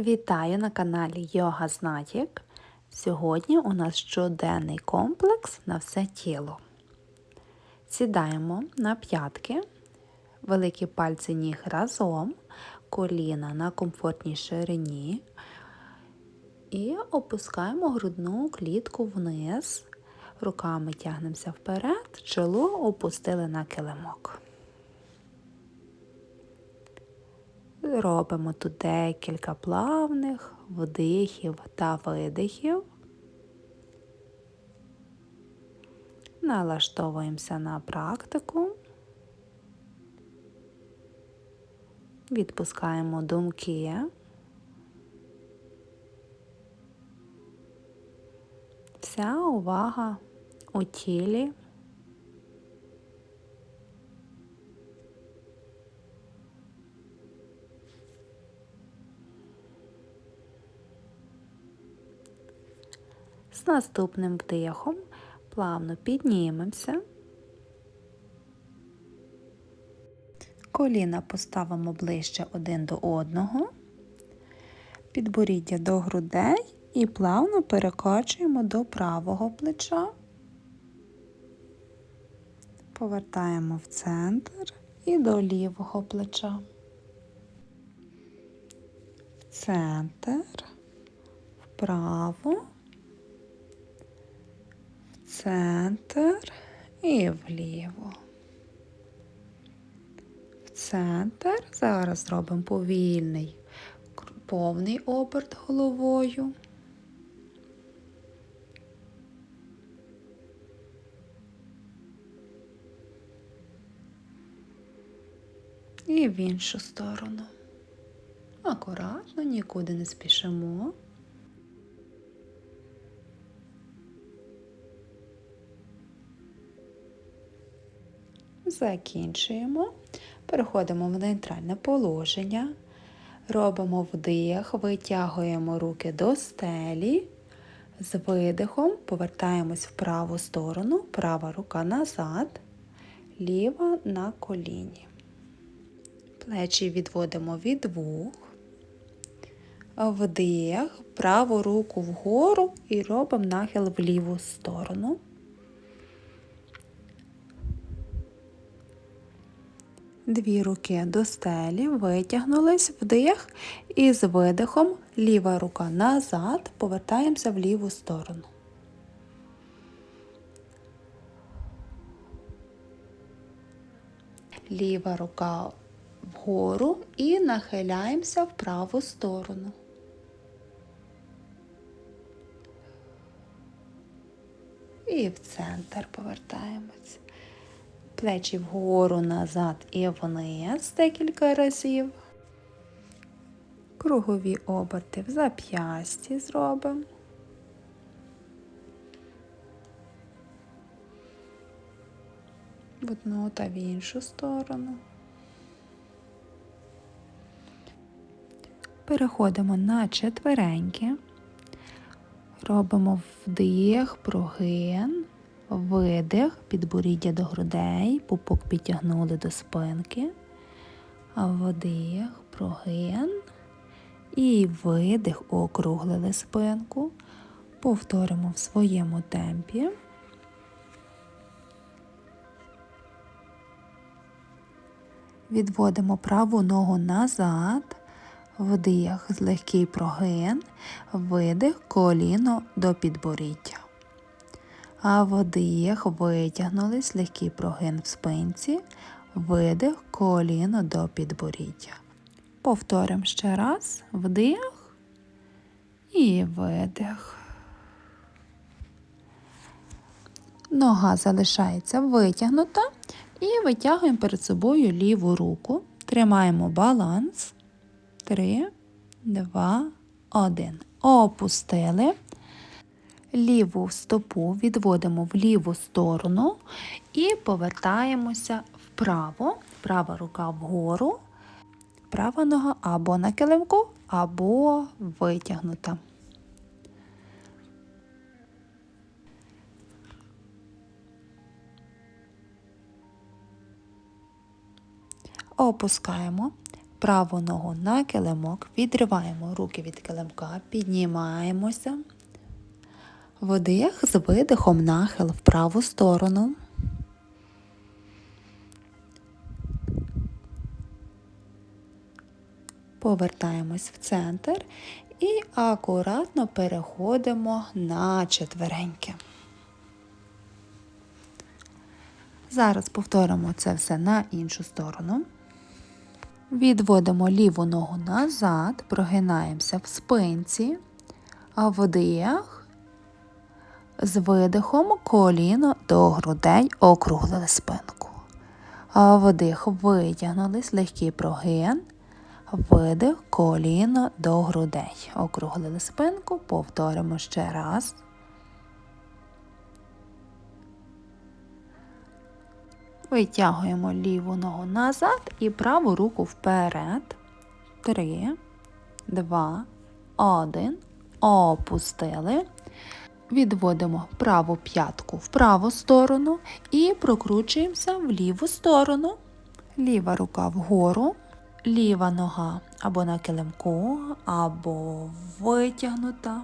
Вітаю на каналі Йога Знатік. Сьогодні у нас щоденний комплекс на все тіло. Сідаємо на п'ятки, великі пальці ніг разом, коліна на комфортній ширині і опускаємо грудну клітку вниз. Руками тягнемося вперед, чоло опустили на килимок. Робимо тут декілька плавних вдихів та видихів. Налаштовуємося на практику. Відпускаємо думки. Вся увага у тілі. З наступним вдихом плавно піднімемося. Коліна поставимо ближче один до одного, підборіддя до грудей і плавно перекачуємо до правого плеча. Повертаємо в центр і до лівого плеча. В центр, вправо центр і вліво. В центр. Зараз зробимо повільний, повний оберт головою. І в іншу сторону. Акуратно, нікуди не спішимо. Закінчуємо. Переходимо в нейтральне положення. Робимо вдих, витягуємо руки до стелі. З видихом повертаємось в праву сторону, права рука назад, ліва на коліні. Плечі відводимо від вух. Вдих, праву руку вгору і робимо нахил в ліву сторону. Дві руки до стелі, витягнулись вдих і з видихом ліва рука назад, повертаємося в ліву сторону. Ліва рука вгору і нахиляємося в праву сторону. І в центр повертаємось плечі вгору назад і вниз декілька разів. Кругові оберти в зап'ясті зробимо. В одну та в іншу сторону. Переходимо на четвереньки, робимо вдих, прогин, видих, підборіддя до грудей, пупок підтягнули до спинки, вдих, прогин. І видих, округлили спинку. Повторимо в своєму темпі. Відводимо праву ногу назад, вдих, легкий прогин, видих, коліно до підборіддя а вдих, витягнулись, легкий прогин в спинці, видих, коліно до підборіддя. Повторимо ще раз вдих і видих. Нога залишається витягнута і витягуємо перед собою ліву руку. Тримаємо баланс. Три, два, один. Опустили ліву стопу відводимо в ліву сторону і повертаємося вправо, права рука вгору, права нога або на килимку, або витягнута. Опускаємо праву ногу на килимок, відриваємо руки від килимка, піднімаємося. Вдих з видихом нахил в праву сторону. Повертаємось в центр і акуратно переходимо на четвереньки. Зараз повторимо це все на іншу сторону. Відводимо ліву ногу назад, прогинаємося в спинці, а вдих, з видихом коліно до грудей округлили спинку. Вдих витягнулись, легкий прогин, видих коліно до грудей. Округлили спинку, повторимо ще раз. Витягуємо ліву ногу назад і праву руку вперед. Три, два, один. Опустили. Відводимо праву п'ятку в праву сторону і прокручуємося в ліву сторону. Ліва рука вгору, ліва нога або на килимку, або витягнута.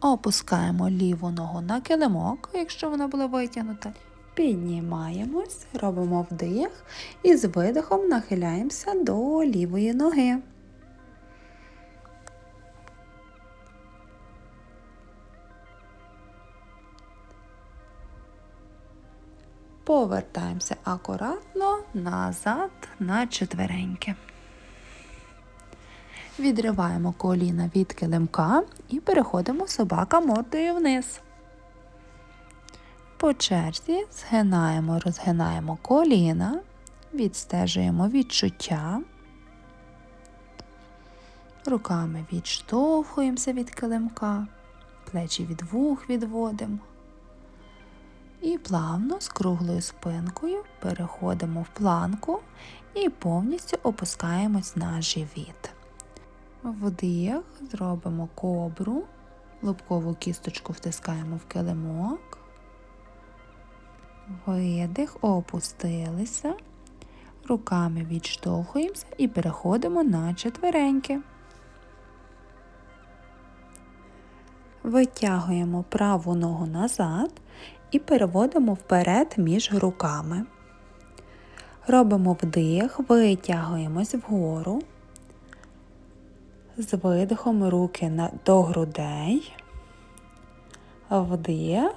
Опускаємо ліву ногу на килимок, якщо вона була витягнута. Піднімаємось, робимо вдих і з видихом нахиляємося до лівої ноги. Повертаємося акуратно назад на четвереньки. Відриваємо коліна від килимка і переходимо собака мордою вниз. По черзі згинаємо, розгинаємо коліна, відстежуємо відчуття. Руками відштовхуємося від килимка, плечі від вух відводимо. І плавно з круглою спинкою переходимо в планку і повністю опускаємось на живіт. Вдих, зробимо кобру, лобкову кісточку втискаємо в килимок, видих, опустилися, руками відштовхуємося і переходимо на четвереньки. Витягуємо праву ногу назад і переводимо вперед між руками. Робимо вдих, витягуємось вгору з видихом руки до грудей, вдих.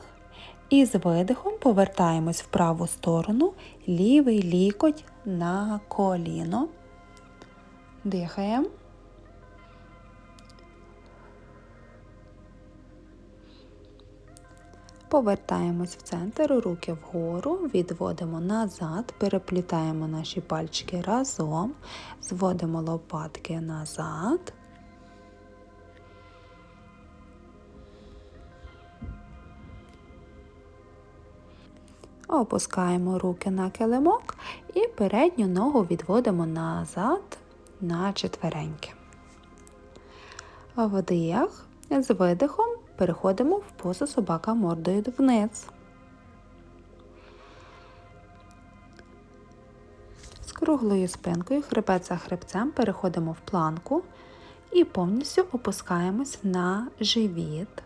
І з видихом повертаємось в праву сторону, лівий лікоть на коліно. Дихаємо. Повертаємось в центр, руки вгору, відводимо назад, переплітаємо наші пальчики разом, зводимо лопатки назад. Опускаємо руки на килимок і передню ногу відводимо назад на четвереньки. Вдих, з видихом переходимо в позу собака мордою вниз. З круглою спинкою, хребет за хребцем переходимо в планку і повністю опускаємось на живіт.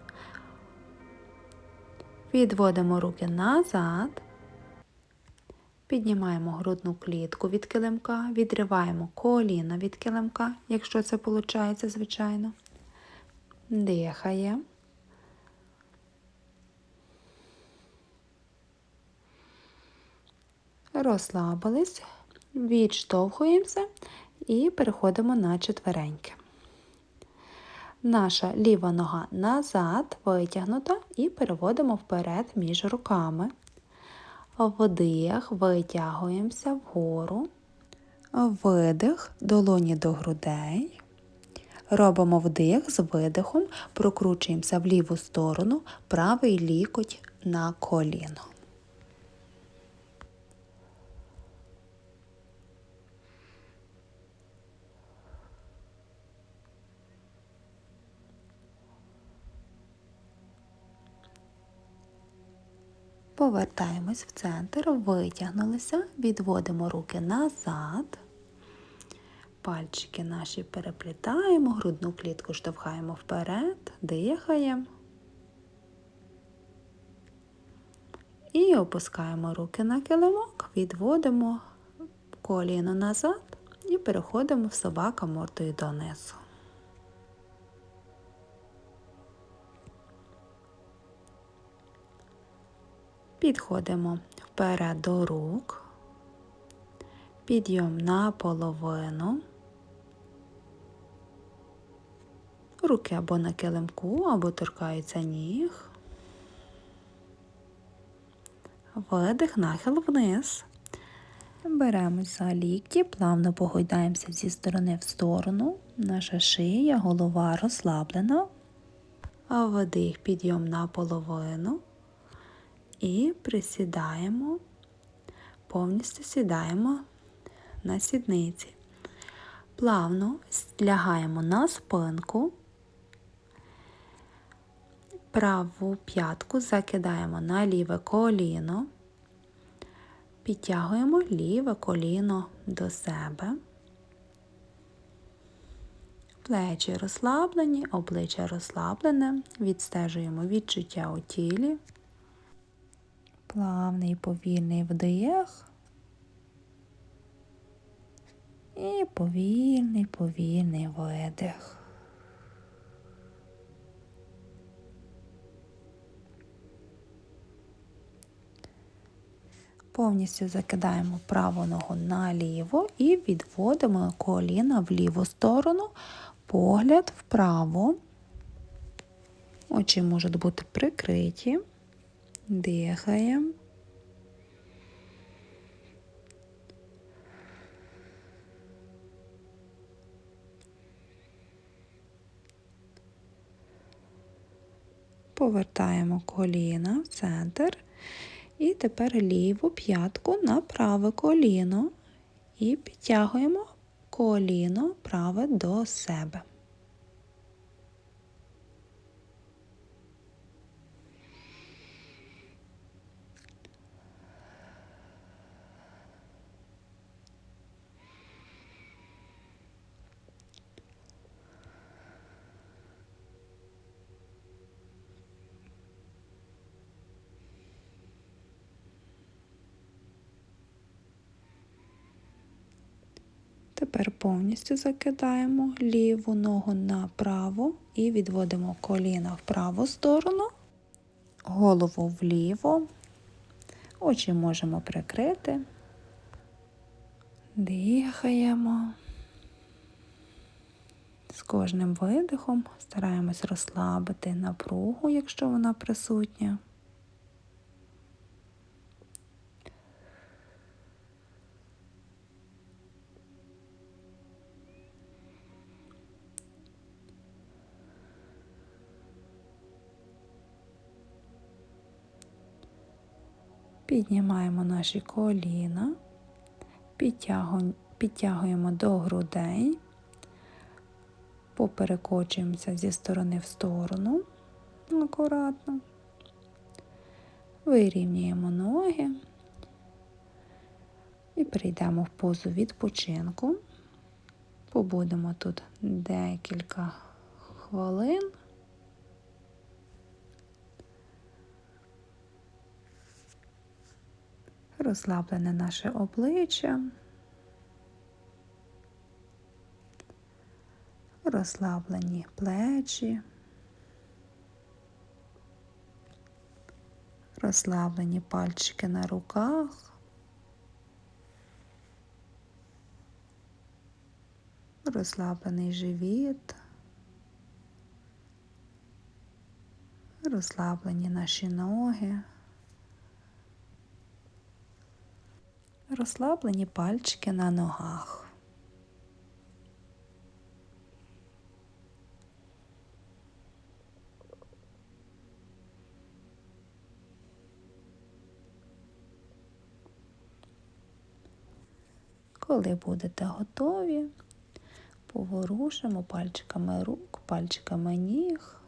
Відводимо руки назад. Піднімаємо грудну клітку від килимка, відриваємо коліна від килимка, якщо це виходить, звичайно. Дихаємо. Розслабились, відштовхуємося і переходимо на четвереньки. Наша ліва нога назад витягнута і переводимо вперед між руками. Вдих, витягуємося вгору, видих, долоні до грудей. Робимо вдих з видихом, прокручуємося в ліву сторону, правий лікоть на коліно. Повертаємось в центр, витягнулися, відводимо руки назад. Пальчики наші переплітаємо, грудну клітку штовхаємо вперед, дихаємо. І опускаємо руки на килимок, відводимо коліно назад і переходимо в собака мордою донизу. Підходимо вперед до рук, підйом на половину, руки або на килимку, або торкаються ніг, видих, нахил вниз. Беремось за лікті, плавно погойдаємося зі сторони в сторону, наша шия, голова розслаблена, вдих, підйом на половину. І присідаємо, повністю сідаємо на сідниці. Плавно лягаємо на спинку, праву п'ятку закидаємо на ліве коліно, підтягуємо ліве коліно до себе. Плечі розслаблені, обличчя розслаблене, відстежуємо відчуття у тілі. Плавний повільний вдих. І повільний, повільний видих. Повністю закидаємо праву ногу наліво і відводимо коліна в ліву сторону, погляд вправо. Очі можуть бути прикриті. Дихаємо. Повертаємо коліна в центр. І тепер ліву п'ятку на праве коліно і підтягуємо коліно праве до себе. Тепер повністю закидаємо ліву ногу направо і відводимо коліна в праву сторону, голову вліво, очі можемо прикрити, дихаємо. З кожним видихом стараємось розслабити напругу, якщо вона присутня. Піднімаємо наші коліна, підтягуємо до грудей, поперекочуємося зі сторони в сторону. Акуратно, вирівнюємо ноги. І перейдемо в позу відпочинку. Побудемо тут декілька хвилин. Розслаблене наше обличчя, розслаблені плечі, розслаблені пальчики на руках, розслаблений живіт. Розслаблені наші ноги. Розслаблені пальчики на ногах. Коли будете готові, поворушимо пальчиками рук, пальчиками ніг,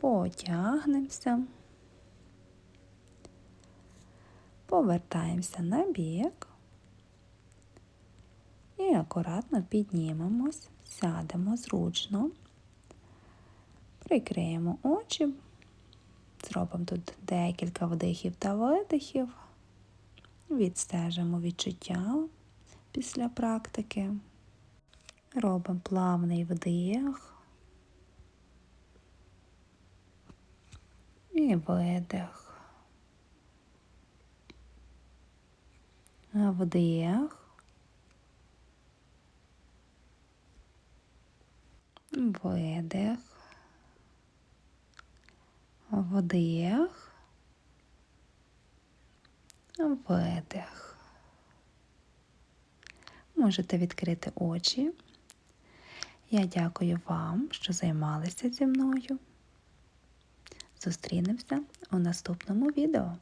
потягнемося. Повертаємося на бік. І акуратно піднімемось, сядемо зручно, прикриємо очі, зробимо тут декілька вдихів та видихів, відстежимо відчуття після практики, робимо плавний вдих. І видих. Вдих. Видих. Вдих. Видих. Можете відкрити очі. Я дякую вам, що займалися зі мною. Зустрінемося у наступному відео.